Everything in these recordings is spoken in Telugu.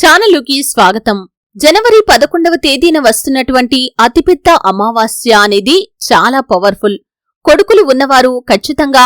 ఛానలుకి స్వాగతం. జనవరి పదకొండవ తేదీన వస్తున్నటువంటి అతిపెద్ద అమావాస్య అనేది చాలా పవర్ఫుల్. కొడుకులు ఉన్నవారు ఖచ్చితంగా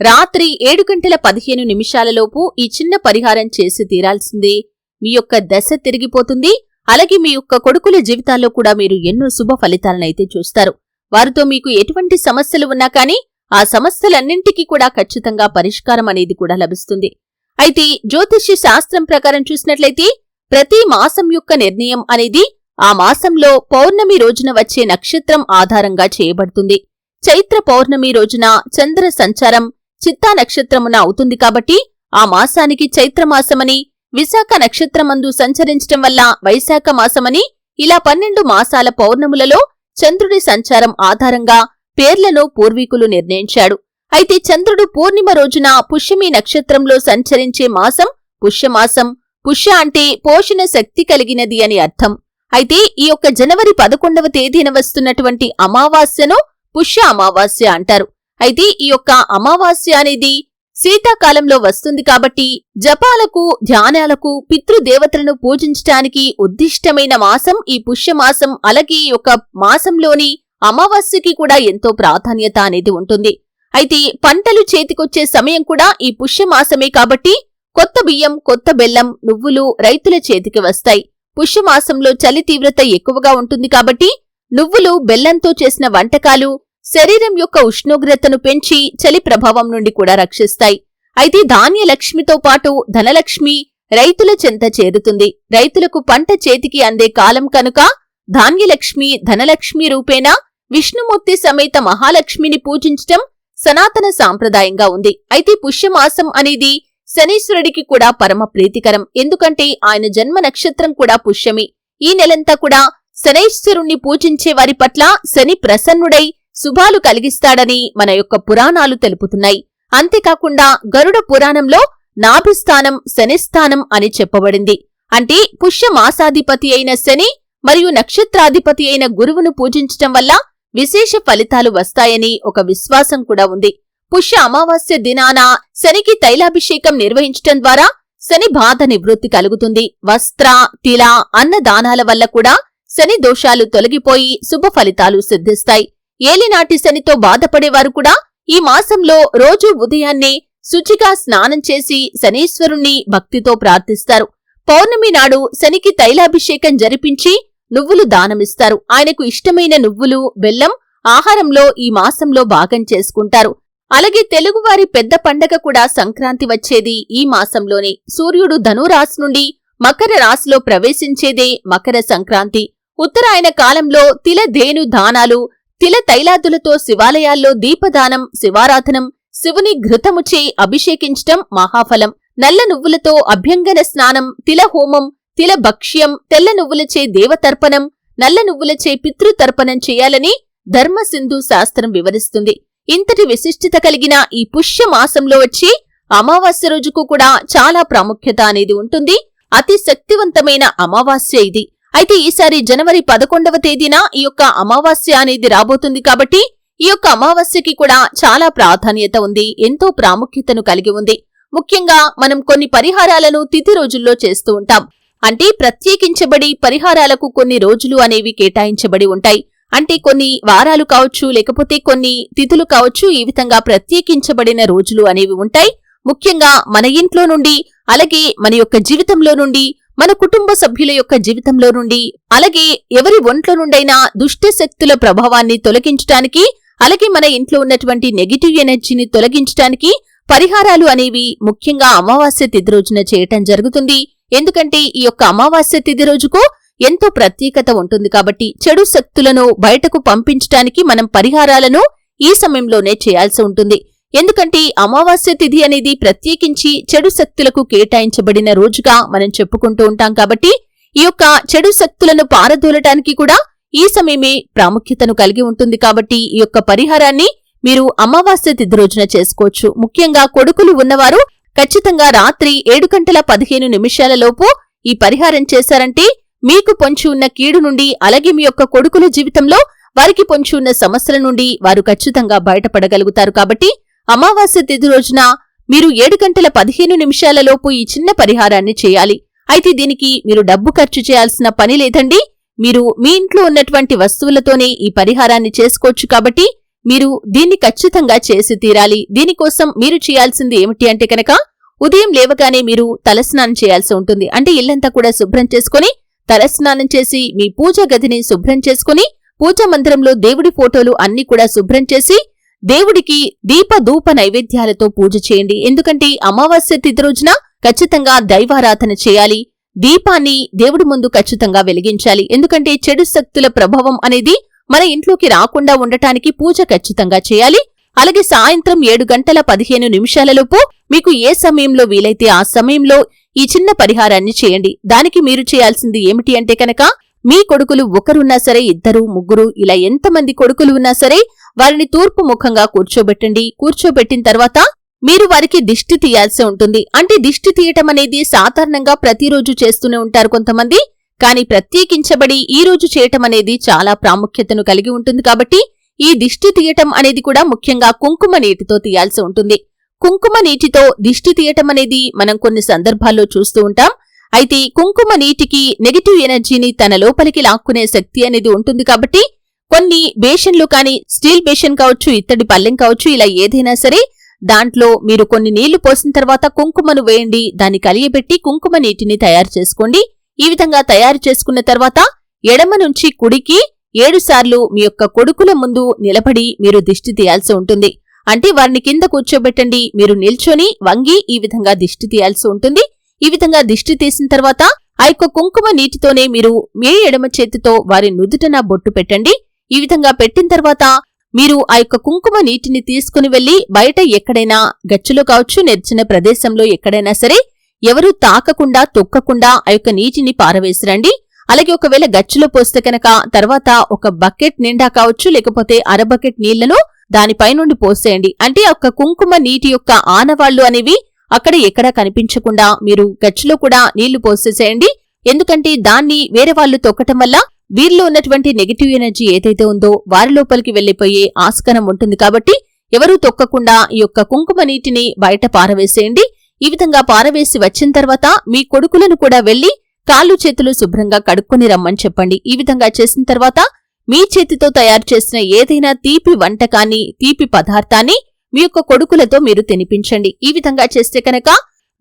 రాత్రి ఏడు గంటల పదిహేను నిమిషాలలోపు ఈ చిన్న పరిహారం చేసి తీరాల్సిందే. మీ యొక్క దశ తిరిగిపోతుంది. అలాగే మీ యొక్క కొడుకుల జీవితాల్లో కూడా మీరు ఎన్నో శుభ ఫలితాలనైతే చూస్తారు. వారితో మీకు ఎటువంటి సమస్యలు ఉన్నా కానీ ఆ సమస్యలన్నింటికీ కూడా ఖచ్చితంగా పరిష్కారం అనేది కూడా లభిస్తుంది. అయితే జ్యోతిష్య శాస్త్రం ప్రకారం చూసినట్లయితే ప్రతి మాసం యొక్క నిర్ణయం అనేది ఆ మాసంలో పౌర్ణమి రోజున వచ్చే నక్షత్రం ఆధారంగా చేయబడుతుంది. చైత్ర పౌర్ణమి రోజున చంద్ర సంచారం చిత్తా నక్షత్రమున అవుతుంది కాబట్టి ఆ మాసానికి చైత్రమాసమని విశాఖ నక్షత్రమందు సంచరించటం వల్ల వైశాఖ మాసమని ఇలా పన్నెండు మాసాల పౌర్ణములలో చంద్రుడి సంచారం ఆధారంగా పేర్లను పూర్వీకులు నిర్ణయించాడు. అయితే చంద్రుడు పూర్ణిమ రోజున పుష్యమి నక్షత్రంలో సంచరించే మాసం పుష్యమాసం పుష్య అంటే పోషణ శక్తి కలిగినది అని అర్థం. అయితే ఈ యొక్క జనవరి పదకొండవ తేదీన వస్తున్నటువంటి అమావాస్యను పుష్య అమావాస్య అంటారు. అయితే ఈ యొక్క అమావాస్య అనేది శీతాకాలంలో వస్తుంది కాబట్టి జపాలకు ధ్యానాలకు పితృదేవతలను పూజించటానికి ఉద్దిష్టమైన మాసం ఈ పుష్యమాసం అలాగే ఈ యొక్క మాసంలోని అమావాస్యకి కూడా ఎంతో ప్రాధాన్యత అనేది ఉంటుంది. అయితే పంటలు చేతికొచ్చే సమయం కూడా ఈ పుష్యమాసమే కాబట్టి కొత్త బియ్యం కొత్త బెల్లం నువ్వులు రైతుల చేతికి వస్తాయి. పుష్యమాసంలో చలి తీవ్రత ఎక్కువగా ఉంటుంది కాబట్టి నువ్వులు బెల్లంతో చేసిన వంటకాలు శరీరం యొక్క ఉష్ణోగ్రతను పెంచి చలి ప్రభావం నుండి కూడా రక్షిస్తాయి. అయితే ధాన్యలక్ష్మితో పాటు ధనలక్ష్మి రైతుల చెంత చేరుతుంది. రైతులకు పంట చేతికి అందే కాలం కనుక ధాన్యలక్ష్మి ధనలక్ష్మి రూపేణా విష్ణుమూర్తి సమేత మహాలక్ష్మిని పూజించటం సనాతన సాంప్రదాయంగా ఉంది. అయితే పుష్యమాసం అనేది శనీశ్వరుడికి కూడా పరమ ప్రీతికరం. ఎందుకంటే ఆయన జన్మ నక్షత్రం కూడా పుష్యమి. ఈ నెలంతా కూడా శనైశ్వరుణ్ణి పూజించే వారి పట్ల శని ప్రసన్నుడై శుభాలు కలిగిస్తాడని మన యొక్క పురాణాలు తెలుపుతున్నాయి. అంతేకాకుండా గరుడ పురాణంలో నాభిస్థానం శనిస్థానం అని చెప్పబడింది. అంటే పుష్యమాసాధిపతి అయిన శని మరియు నక్షత్రాధిపతి అయిన గురువును పూజించటం వల్ల విశేష ఫలితాలు వస్తాయని ఒక విశ్వాసం కూడా ఉంది. పుష్య అమావాస్య దినాన శనికి తైలాభిషేకం నిర్వహించటం ద్వారా శని బాధ నివృత్తి కలుగుతుంది. వస్త్ర తిల అన్నదానాల వల్ల కూడా శని దోషాలు తొలగిపోయి శుభ ఫలితాలు సిద్ధిస్తాయి. ఏలినాటి శనితో బాధపడేవారు కూడా ఈ మాసంలో రోజూ ఉదయాన్నే శుచిగా స్నానం చేసి శనీశ్వరుణ్ణి భక్తితో ప్రార్థిస్తారు. పౌర్ణమి నాడు శనికి తైలాభిషేకం జరిపించి నువ్వులు దానమిస్తారు. ఆయనకు ఇష్టమైన నువ్వులు బెల్లం ఆహారంలో ఈ మాసంలో భాగం చేసుకుంటారు. అలాగే తెలుగువారి పెద్ద పండగ కూడా సంక్రాంతి వచ్చేది ఈ మాసంలోనే. సూర్యుడు ధనురాశి నుండి మకర రాశిలో ప్రవేశించేదే మకర సంక్రాంతి. ఉత్తరాయణ కాలంలో తిల ధేను దానాలు తిల తైలాదులతో శివాలయాల్లో దీపదానం శివారాధనం శివుని ఘృతముచే అభిషేకించటం మహాఫలం. నల్ల నువ్వులతో అభ్యంగన స్నానం తిల హోమం తిల భక్ష్యం తెల్ల నువ్వులచే దేవతర్పణం నల్ల నువ్వులచే పితృతర్పణం చేయాలని ధర్మసింధు శాస్త్రం వివరిస్తుంది. ఇంతటి విశిష్టత కలిగిన ఈ పుష్య మాసంలో వచ్చి అమావాస్య రోజుకు కూడా చాలా ప్రాముఖ్యత అనేది ఉంటుంది. అతి శక్తివంతమైన అమావాస్య ఇది. అయితే ఈసారి జనవరి పదకొండవ తేదీన ఈ యొక్క అమావాస్య అనేది రాబోతుంది కాబట్టి ఈ యొక్క అమావాస్యకి కూడా చాలా ప్రాధాన్యత ఉంది. ఎంతో ప్రాముఖ్యతను కలిగి ఉంది. ముఖ్యంగా మనం కొన్ని పరిహారాలను తిథి రోజుల్లో చేస్తూ ఉంటాం. అంటే ప్రత్యేకించబడి పరిహారాలకు కొన్ని రోజులు అనేవి కేటాయించబడి ఉంటాయి. అంటే కొన్ని వారాలు కావచ్చు లేకపోతే కొన్ని తిథులు కావచ్చు ఈ విధంగా ప్రత్యేకించబడిన రోజులు అనేవి ఉంటాయి. ముఖ్యంగా మన ఇంట్లో నుండి అలాగే మన యొక్క జీవితంలో నుండి మన కుటుంబ సభ్యుల యొక్క జీవితంలో నుండి అలాగే ఎవరి ఒంట్లో నుండైనా దుష్ట శక్తుల ప్రభావాన్ని తొలగించటానికి అలాగే మన ఇంట్లో ఉన్నటువంటి నెగిటివ్ ఎనర్జీని తొలగించటానికి పరిహారాలు అనేవి ముఖ్యంగా అమావాస్య తిథి రోజున చేయటం జరుగుతుంది. ఎందుకంటే ఈ యొక్క అమావాస్య తిథి రోజుకు ఎంతో ప్రత్యేకత ఉంటుంది కాబట్టి చెడు శక్తులను బయటకు పంపించటానికి మనం పరిహారాలను ఈ సమయంలోనే చేయాల్సి ఉంటుంది. ఎందుకంటే అమావాస్య తిథి అనేది ప్రత్యేకించి చెడు శక్తులకు కేటాయించబడిన రోజుగా మనం చెప్పుకుంటూ ఉంటాం కాబట్టి ఈ యొక్క చెడు శక్తులను పారదోలటానికి కూడా ఈ సమయమే ప్రాముఖ్యతను కలిగి ఉంటుంది కాబట్టి ఈ యొక్క పరిహారాన్ని మీరు అమావాస్య తిథి రోజున చేసుకోవచ్చు. ముఖ్యంగా కొడుకులు ఉన్నవారు ఖచ్చితంగా రాత్రి ఏడు గంటల పదిహేను నిమిషాలలోపు ఈ పరిహారం చేశారంటే మీకు పొంచి ఉన్న కీడు నుండి అలాగే మీ యొక్క కొడుకుల జీవితంలో వారికి పొంచి ఉన్న సమస్యల నుండి వారు ఖచ్చితంగా బయటపడగలుగుతారు కాబట్టి అమావాస్య తిథి రోజున మీరు ఏడు గంటల పదిహేను నిమిషాలలోపు ఈ చిన్న పరిహారాన్ని చేయాలి. అయితే దీనికి మీరు డబ్బు ఖర్చు చేయాల్సిన పని లేదండి. మీరు మీ ఇంట్లో ఉన్నటువంటి వస్తువులతోనే ఈ పరిహారాన్ని చేసుకోవచ్చు కాబట్టి మీరు దీన్ని ఖచ్చితంగా చేసి తీరాలి. దీనికోసం మీరు చేయాల్సింది ఏమిటి అంటే కనుక ఉదయం లేవగానే మీరు తలస్నానం చేయాల్సి ఉంటుంది. అంటే ఇల్లంతా కూడా శుభ్రం చేసుకుని తలస్నానం చేసి మీ పూజ గదిని శుభ్రం చేసుకుని పూజా మందిరంలో దేవుడి ఫోటోలు అన్ని కూడా శుభ్రం చేసి దేవుడికి దీప ధూప నైవేద్యాలతో పూజ చేయండి. ఎందుకంటే అమావాస్య తిథి రోజున ఖచ్చితంగా దైవారాధన చేయాలి. దీపాన్ని దేవుడి ముందు ఖచ్చితంగా వెలిగించాలి. ఎందుకంటే చెడు శక్తుల ప్రభావం అనేది మన ఇంట్లోకి రాకుండా ఉండటానికి పూజ ఖచ్చితంగా చేయాలి. అలాగే సాయంత్రం ఏడు గంటల పదిహేను నిమిషాలలోపు మీకు ఏ సమయంలో వీలైతే ఆ సమయంలో ఈ చిన్న పరిహారాన్ని చేయండి. దానికి మీరు చేయాల్సింది ఏమిటి అంటే కనుక మీ కొడుకులు ఒకరున్నా సరే ఇద్దరు ముగ్గురు ఇలా ఎంతమంది కొడుకులు ఉన్నా సరే వారిని తూర్పు ముఖంగా కూర్చోబెట్టండి. కూర్చోబెట్టిన తర్వాత మీరు వారికి దిష్టి తీయాల్సి ఉంటుంది. అంటే దిష్టి తీయటం అనేది సాధారణంగా ప్రతిరోజు చేస్తూనే ఉంటారు కొంతమంది. కానీ ప్రత్యేకించబడి ఈ రోజు చేయటం అనేది చాలా ప్రాముఖ్యతను కలిగి ఉంటుంది కాబట్టి ఈ దిష్టి తీయటం అనేది కూడా ముఖ్యంగా కుంకుమ నీటితో తీయాల్సి ఉంటుంది. కుంకుమ నీటితో దిష్టి తీయటం అనేది మనం కొన్ని సందర్భాల్లో చూస్తూ ఉంటాం. అయితే కుంకుమ నీటికి నెగిటివ్ ఎనర్జీని తన లోపలికి లాక్కునే శక్తి అనేది ఉంటుంది కాబట్టి కొన్ని బేషన్లు కానీ స్టీల్ బేషన్ కావచ్చు ఇత్తడి పల్లెం కావచ్చు ఇలా ఏదైనా సరే దాంట్లో మీరు కొన్ని నీళ్ళు పోసిన తర్వాత కుంకుమను వేయండి దాన్ని కలియబెట్టి కుంకుమ నీటిని తయారు చేసుకోండి. ఈ విధంగా తయారు చేసుకున్న తర్వాత ఎడమ నుంచి కుడికి ఏడుసార్లు మీ యొక్క కొడుకుల ముందు నిలబడి మీరు దిష్టి తీయాల్సి ఉంటుంది. అంటే వారిని కింద కూర్చోబెట్టండి. మీరు నిల్చొని వంగి ఈ విధంగా దిష్టి తీయాల్సి ఉంటుంది. ఈ విధంగా దిష్టి తీసిన తర్వాత ఆ యొక్క కుంకుమ నీటితోనే మీరు మీ ఎడమ చేతితో వారి నుదుటన బొట్టు పెట్టండి. ఈ విధంగా పెట్టిన తర్వాత మీరు ఆ యొక్క కుంకుమ నీటిని తీసుకుని వెళ్ళి బయట ఎక్కడైనా గచ్చులో కావచ్చు నిర్చిన ప్రదేశంలో ఎక్కడైనా సరే ఎవరూ తాకకుండా తొక్కకుండా ఆ యొక్క నీటిని పారవేసిరండి. అలాగే ఒకవేళ గచ్చులో పోస్తే కనుక తర్వాత ఒక బకెట్ నిండా కావచ్చు లేకపోతే అర బకెట్ నీళ్ళను దానిపై నుండి పోసేయండి. అంటే ఒక కుంకుమ నీటి యొక్క ఆనవాళ్ళు అనేవి అక్కడ ఎక్కడా కనిపించకుండా మీరు గచ్చిలో కూడా నీళ్ళు పోసేసేయండి. ఎందుకంటే దాన్ని వేరే వాళ్ళు తొక్కటం వల్ల వీరిలో ఉన్నటువంటి నెగిటివ్ ఎనర్జీ ఏదైతే ఉందో వారి లోపలికి వెళ్ళిపోయే ఆస్కారం ఉంటుంది. కాబట్టి ఎవరూ తొక్కకుండా ఈ యొక్క కుంకుమ నీటిని బయట పారవేసేయండి. ఈ విధంగా పారవేసి వచ్చిన తర్వాత మీ కొడుకులను కూడా వెళ్ళి కాళ్ళు చేతులు శుభ్రంగా కడుక్కొని రమ్మని చెప్పండి. ఈ విధంగా చేసిన తర్వాత మీ చేతితో తయారు చేసిన ఏదైనా తీపి వంటకాన్ని తీపి పదార్థాన్ని మీ యొక్క కొడుకులతో మీరు తినిపించండి. ఈ విధంగా చేస్తే కనుక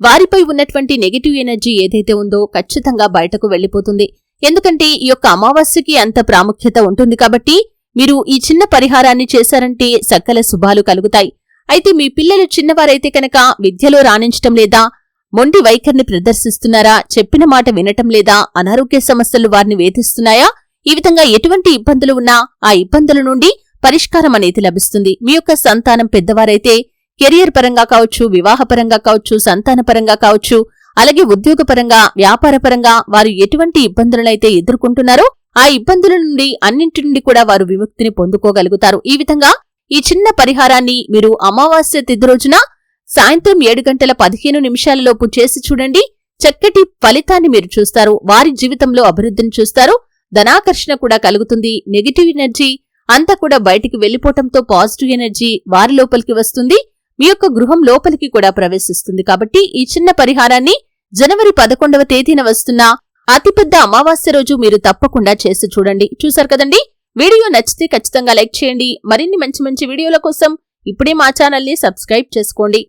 వారిపై ఉన్నటువంటి నెగిటివ్ ఎనర్జీ ఏదైతే ఉందో ఖచ్చితంగా బయటకు వెళ్ళిపోతుంది ఎందుకంటే ఈ యొక్క అమావాస్యకి అంత ప్రాముఖ్యత ఉంటుంది కాబట్టి మీరు ఈ చిన్న పరిహారాన్ని చేశారంటే సకల శుభాలు కలుగుతాయి. అయితే మీ పిల్లలు చిన్నవారైతే కనుక విద్యలో రాణించటం లేదా మొండి వైఖరిని ప్రదర్శిస్తున్నారా చెప్పిన మాట వినటం లేదా అనారోగ్య సమస్యలు వారిని వేధిస్తున్నాయా? ఈ విధంగా ఎటువంటి ఇబ్బందులు ఉన్నా ఆ ఇబ్బందుల నుండి పరిష్కారం అనేది లభిస్తుంది. మీ యొక్క సంతానం పెద్దవారైతే కెరియర్ పరంగా కావచ్చు వివాహపరంగా కావచ్చు సంతానపరంగా కావచ్చు అలాగే ఉద్యోగపరంగా వ్యాపారపరంగా వారు ఎటువంటి ఇబ్బందులనైతే ఎదుర్కొంటున్నారో ఆ ఇబ్బందుల నుండి అన్నింటి నుండి కూడా వారు విముక్తిని పొందుకోగలుగుతారు. ఈ విధంగా ఈ చిన్న పరిహారాన్ని మీరు అమావాస్య తిథి రోజున సాయంత్రం ఏడు గంటల పదిహేను నిమిషాలలోపు చేసి చూడండి. చక్కటి ఫలితాన్ని మీరు చూస్తారు. వారి జీవితంలో అభివృద్ధిని చూస్తారు. ధనాకర్షణ కూడా కలుగుతుంది. నెగిటివ్ ఎనర్జీ అంతా కూడా బయటికి వెళ్ళిపోవటంతో పాజిటివ్ ఎనర్జీ వారి లోపలికి వస్తుంది. మీ యొక్క గృహం లోపలికి కూడా ప్రవేశిస్తుంది. కాబట్టి ఈ చిన్న పరిహారాన్ని జనవరి పదకొండవ తేదీన వస్తున్న అతిపెద్ద అమావాస్య రోజు మీరు తప్పకుండా చేసి చూడండి. చూశారు కదండి? వీడియో నచ్చితే ఖచ్చితంగా లైక్ చేయండి. మరిన్ని మంచి మంచి వీడియోల కోసం ఇప్పుడే మా ఛానల్ని సబ్స్క్రైబ్ చేసుకోండి.